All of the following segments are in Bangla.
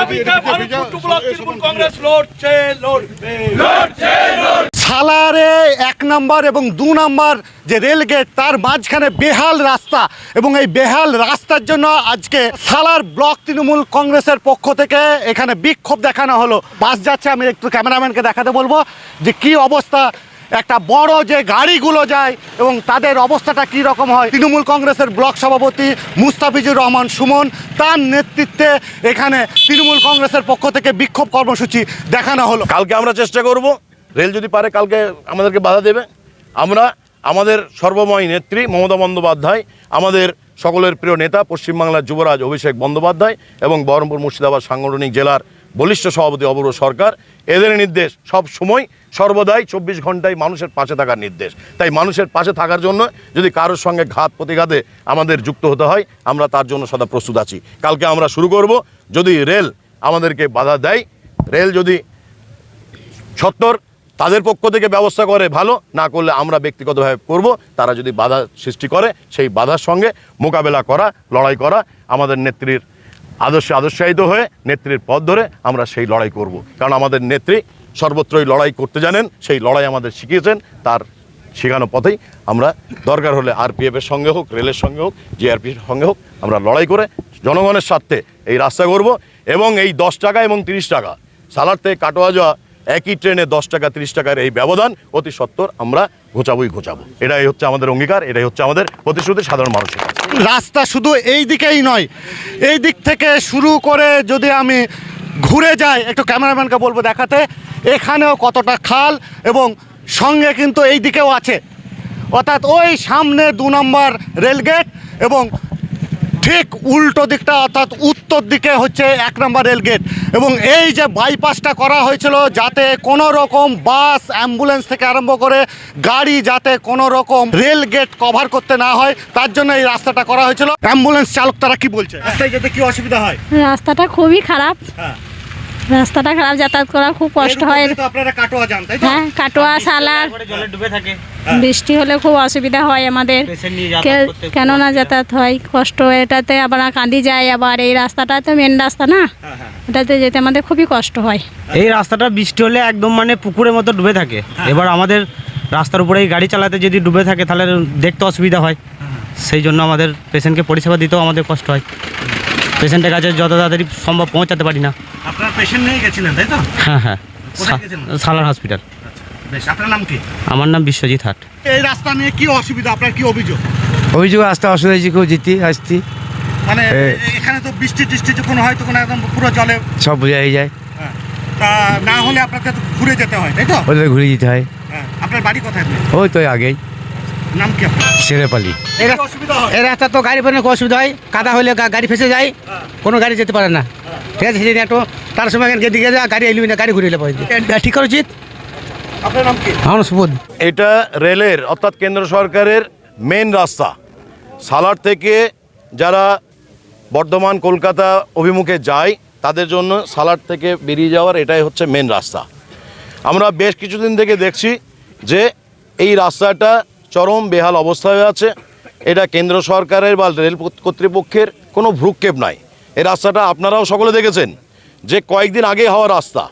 দাবিতে ভারতপুর ব্লক তৃণমূল কংগ্রেস লড়ছে লড়বে। সালারে এক নম্বর এবং দু নম্বর যে রেলগেট তার মাঝখানে বেহাল রাস্তা। এবং এই বেহাল রাস্তার জন্য আজকে সালার ব্লক তৃণমূল কংগ্রেসের পক্ষ থেকে এখানে বিক্ষোভ দেখানো হলো। বাস যাচ্ছে আমি একটু ক্যামেরাম্যানকে দেখাতে বলব যে কি অবস্থা একটা বড় যে গাড়িগুলো যায় এবং তাদের অবস্থাটা কী রকম হয়? তৃণমূল কংগ্রেসের ব্লক সভাপতি মুস্তাফিজুর রহমান সুমন তার নেতৃত্বে এখানে তৃণমূল কংগ্রেসের পক্ষ থেকে বিক্ষোভ কর্মসূচি দেখানো হলো। কালকে আমরা চেষ্টা করব, রেল যদি পারে কালকে আমাদেরকে বাধা দেবে। আমরা, আমাদের সর্বময় নেত্রী মমতা বন্দ্যোপাধ্যায়, আমাদের সকলের প্রিয় নেতা, পশ্চিমবাংলার যুবরাজ অভিষেক বন্দ্যোপাধ্যায় এবং বহরমপুর মুর্শিদাবাদ সাংগঠনিক জেলার বলিষ্ঠ সভাপতি অপূর্ব সরকার, এদের নির্দেশ সব সময় সর্বদাই চব্বিশ ঘন্টায় মানুষের পাশে থাকার নির্দেশ। তাই মানুষের পাশে থাকার জন্য যদি কারোর সঙ্গে ঘাত প্রতিঘাতে আমাদের যুক্ত হতে হয়, আমরা তার জন্য সদা প্রস্তুত আছি। কালকে আমরা শুরু করব, যদি রেল আমাদেরকে বাধা দেয়, রেল যদি সত্তর তাদের পক্ষ থেকে ব্যবস্থা করে ভালো, না করলে আমরা ব্যক্তিগতভাবে করব, তারা যদি বাধা সৃষ্টি করে, সেই বাধার সঙ্গে মোকাবেলা করা, লড়াই করা আমাদের নেত্রীর আদর্শে আদর্শায়িত হয়ে নেত্রীর পথ ধরে আমরা সেই লড়াই করব। কারণ আমাদের নেত্রী সর্বত্রই লড়াই করতে জানেন, সেই লড়াই আমাদের শিখিয়েছেন। তার শেখানো পথেই আমরা দরকার হলে আরপিএফের সঙ্গে হোক, রেলের সঙ্গে হোক জিআরপির সঙ্গে হোক, আমরা লড়াই করে জনগণের স্বার্থে এই রাস্তা করব এবং এই দশ টাকা এবং তিরিশ টাকা সালার থেকে কাটোয়া যাওয়া একই ট্রেনে দশ টাকা, তিরিশ টাকার এই ব্যবধান অতি সত্তর আমরা ঘোচাবই ঘোচাবো। এটাই হচ্ছে আমাদের অঙ্গীকার, এটাই হচ্ছে আমাদের প্রতিশ্রুতি সাধারণ মানুষের কাছে। রাস্তা শুধু এই দিকেই নয়, এই দিক থেকে শুরু করে যদি আমি ঘুরে যাই, একটু ক্যামেরাম্যানকে বলব দেখাতে, এখানেও কতটা খাল এবং সঙ্গে কিন্তু এই দিকেও আছে। অর্থাৎ ওই সামনে দু নম্বর রেলগেট এবং ঠিক উল্টো দিকটা অর্থাৎ উত্তর দিকে হচ্ছে এক নম্বর রেলগেট। এবং এই যে বাইপাসটা করা হয়েছিল যাতে কোনো রকম বাস অ্যাম্বুলেন্স থেকে আরম্ভ করে গাড়ি যাতে কোনো রকম রেল গেট কভার করতে না হয় তার জন্য এই রাস্তাটা করা হয়েছিল। অ্যাম্বুলেন্স চালক তারা কি বলছে? রাস্তায় যেতে কি অসুবিধা হয়? রাস্তাটা খুবই খারাপ। হ্যাঁ। রাস্তাটা খারাপ যাতায়াত করা খুব কষ্ট হয়। তো আপনারা কাটোয়া যান তাই তো? হ্যাঁ কাটোয়া সালার জলে বৃষ্টি হলে খুব অসুবিধা হয় আমাদের। কেননা যাতায়াত হয় কষ্ট এটাতে আবার কান্দি যায় আবার এই রাস্তাটা তো মেন রাস্তা না। এটাতে যেতে আমাদের খুবই কষ্ট হয়। এই রাস্তাটা বৃষ্টি হলে একদম মানে পুকুরের মতো ডুবে থাকে। এবার আমাদের রাস্তার উপরে এই গাড়ি চালাতে যদি ডুবে থাকে তাহলে দেখতে অসুবিধা হয়। সেই জন্য আমাদের পেশেন্টকে পরিষেবা দিতেও আমাদের কষ্ট হয়। পেশেন্টের কাছে যত তাড়াতাড়ি সম্ভব পৌঁছাতে পারি না। আপনার পেশেন্ট নিয়ে গেছিলেন তাই তো? হ্যাঁ হ্যাঁ। সালার হসপিটাল বেশ আপনার নাম কি? আমার নাম বিশ্বজিৎ হাট। এই রাস্তা নিয়ে কি অসুবিধা? আপনার কি অভিযোগ? অভিযোগ আসতে অসুবিধা হয়েছে খুব যেতে আসতে। মানে এখানে তো বৃষ্টি টিষ্টি যখন হয় তখন একদম পুরো জলে সব বোঝা হয়ে যায়। হ্যাঁ। তা না হলে আপনাকে তো ঘুরে যেতে হয় তাই তো? ঘুরে যেতে হয়। হ্যাঁ। আপনার বাড়ি কোথায়? ওই তো আগেই। নাম কি হয় এই রাস্তা তো গাড়ি অনেক অসুবিধা হয়? কাদা হলে গাড়ি ফেসে যায়। কোনো গাড়ি যেতে পারে না। ঠিক আছে সেই একটু তার সময় এখানে গেদিকে যা গাড়ি এলিবি না গাড়ি ঘুরে এলে পরে ঠিক করা উচিত? আপনার নাম কি? আমার সুবোধ। এটা রেলের অর্থাৎ কেন্দ্র সরকারের মেন রাস্তা। সালার থেকে যারা বর্ধমান কলকাতা অভিমুখে যায় তাদের জন্য সালার থেকে বেরিয়ে যাওয়ার এটাই হচ্ছে মেন রাস্তা। আমরা বেশ কিছুদিন থেকে দেখছি যে এই রাস্তাটা চরম বেহাল অবস্থায় আছে। এটা কেন্দ্র সরকারের বা রেল কর্তৃপক্ষের কোনো ভ্রুক্ষেপ নাই। এই রাস্তাটা আপনারাও সকলে দেখেছেন, যে কয়েকদিন আগে হওয়া রাস্তা।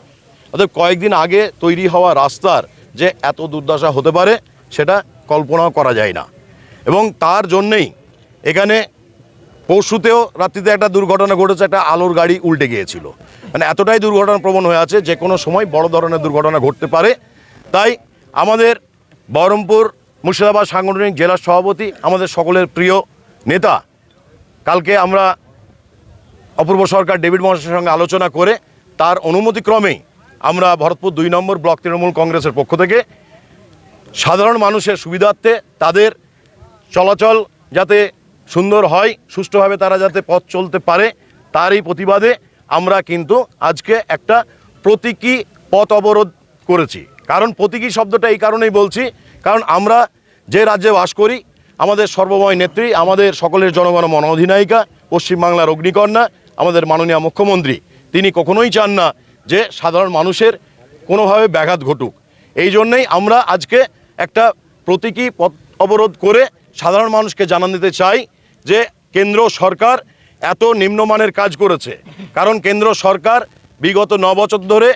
অর্থাৎ কয়েকদিন আগে তৈরি হওয়া রাস্তার যে এত দুর্দশা হতে পারে, সেটা কল্পনাও করা যায় না। এবং তার জন্যেই এখানে পরশুতেও রাত্রিতে একটা দুর্ঘটনা ঘটেছে, একটা আলোর গাড়ি উল্টে গিয়েছিল। মানে এতটাই দুর্ঘটনা প্রবণ হয়ে আছে যে কোনো সময় বড় ধরনের দুর্ঘটনা ঘটতে পারে। তাই আমাদের বহরমপুর মুর্শিদাবাদ সাংগঠনিক জেলার সভাপতি, আমাদের সকলের প্রিয় নেতা। কালকে আমরা অপূর্ব সরকার ডেভিড মহাশয়ের সঙ্গে আলোচনা করে তার অনুমতিক্রমেই আমরা ভরতপুর দুই নম্বর ব্লক তৃণমূল কংগ্রেসের পক্ষ থেকে সাধারণ মানুষের সুবিধার্থে তাদের চলাচল যাতে সুন্দর হয়, সুষ্ঠুভাবে তারা যাতে পথ চলতে পারে, তারই প্রতিবাদে আমরা কিন্তু আজকে একটা প্রতীকী পথ অবরোধ করেছি। কারণ প্রতীকী শব্দটা এই কারণেই বলছি, কারণ আমরা যে রাজ্যে বাস করি, আমাদের সর্বময় নেত্রী, আমাদের সকলের জনগণ মন অধিনায়িকা, পশ্চিমবাংলার অগ্নিকন্যা, আমাদের মাননীয় মুখ্যমন্ত্রী, তিনি কখনোই চান না যে সাধারণ মানুষের কোনোভাবে ব্যাঘাত ঘটুক। এই জন্যেই আমরা আজকে একটা প্রতীকী পথ অবরোধ করে সাধারণ মানুষকে জানান দিতে চাই যে কেন্দ্র সরকার এত নিম্নমানের কাজ করেছে। কারণ কেন্দ্র সরকার বিগত ন বছর ধরে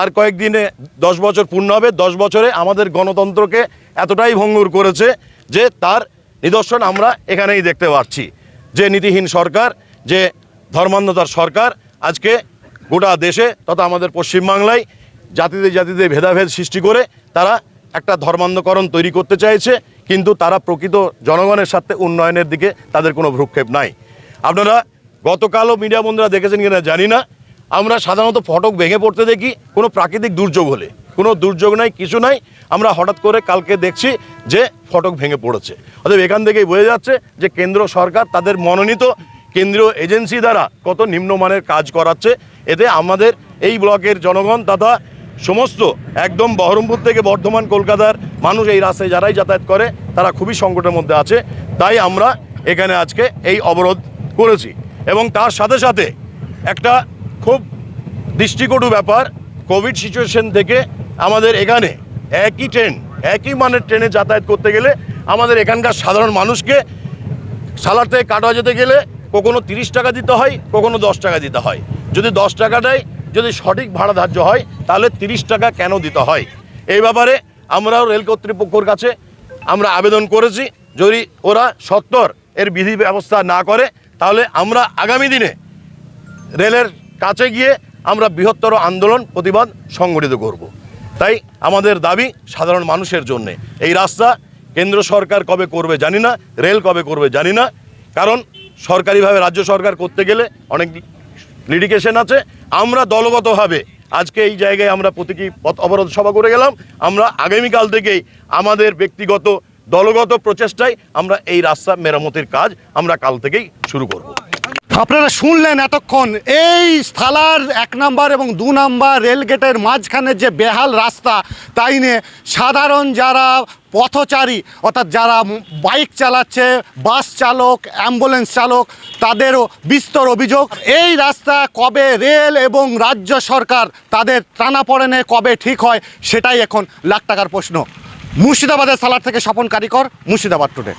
আর কয়েকদিনে দশ বছর পূর্ণ হবে, দশ বছরে আমাদের গণতন্ত্রকে এতটাই ভঙ্গুর করেছে যে তার নিদর্শন আমরা এখানেই দেখতে পাচ্ছি। যে নীতিহীন সরকার, যে ধর্মান্ধতার সরকার আজকে গোটা দেশে তথা আমাদের পশ্চিমবাংলায় জাতিতে জাতিতে ভেদাভেদ সৃষ্টি করে তারা একটা ধর্মান্ধকরণ তৈরি করতে চাইছে, কিন্তু তারা প্রকৃত জনগণের সাথে উন্নয়নের দিকে তাদের কোনো ভ্রুক্ষেপ নাই। আপনারা গতকালও মিডিয়া বন্ধুরা দেখেছেন কিনা জানি না আমরা সাধারণত ফটক ভেঙে পড়তে দেখি, কোনো প্রাকৃতিক দুর্যোগ হলে। কোনো দুর্যোগ নাই, কিছু নাই, আমরা হঠাৎ করে কালকে দেখছি যে ফটক ভেঙে পড়েছে। অতএব এখান থেকেই বোঝা যাচ্ছে যে কেন্দ্র সরকার তাদের মনোনীত কেন্দ্রীয় এজেন্সি দ্বারা কত নিম্নমানের কাজ করাচ্ছে। এতে আমাদের এই ব্লকের জনগণ তথা সমস্ত একদম বহরমপুর থেকে বর্ধমান, কলকাতার মানুষ এই রাস্তায় যারাই যাতায়াত করে, তারা খুবই সংকটের মধ্যে আছে। তাই আমরা এখানে আজকে এই অবরোধ করেছি। এবং তার সাথে সাথে একটা খুব দৃষ্টিকটু ব্যাপার কোভিড সিচুয়েশন থেকে আমাদের এখানে একই ট্রেন একই মানের ট্রেনে যাতায়াত করতে গেলে আমাদের এখানকার সাধারণ মানুষকে সালার থেকে কাটোয়া যেতে গেলে কখনো তিরিশ টাকা দিতে হয়, কখনো দশ টাকা দিতে হয়। যদি দশ টাকাটাই যদি সঠিক ভাড়া ধার্য হয়, তাহলে তিরিশ টাকা কেন দিতে হয়? এই ব্যাপারে আমরাও রেল কর্তৃপক্ষর কাছে আমরা আবেদন করেছি, যদি ওরা সত্তর এর বিধি ব্যবস্থা না করে, তাহলে আমরা আগামী দিনে রেলের কাছে গিয়ে আমরা বৃহত্তর আন্দোলন প্রতিবাদ সংগঠিত করব। তাই আমাদের দাবি সাধারণ মানুষের জন্যে। এই রাস্তা কেন্দ্র সরকার কবে করবে জানি না, রেল কবে করবে জানি না। কারণ সরকারিভাবে রাজ্য সরকার করতে গেলে অনেক লিডিকেশন আছে। আমরা দলগতভাবে আজকে এই জায়গায় আমরা প্রতীকী পথ অবরোধ সভা করে গেলাম। আমরা আগামীকাল থেকেই আমাদের ব্যক্তিগত দলগত প্রচেষ্টায় আমরা এই রাস্তা মেরামতির কাজ আমরা কাল থেকেই শুরু করব। আপনারা শুনলেন এতক্ষণ, এই থালার এক নাম্বার এবং দু নাম্বার রেলগেটের মাঝখানে যে বেহাল রাস্তা, তাই নিয়ে সাধারণ যারা পথচারী, অর্থাৎ যারা বাইক চালাচ্ছে, বাস চালক, অ্যাম্বুলেন্স চালক, তাদেরও বিস্তর অভিযোগ। এই রাস্তা কবে রেল এবং রাজ্য সরকার তাদের টানাপড়েনে কবে ঠিক হয়, সেটাই এখন লাখ টাকার প্রশ্ন। মুর্শিদাবাদের সালার থেকে স্বপন কারিকর, মুর্শিদাবাদ টুডে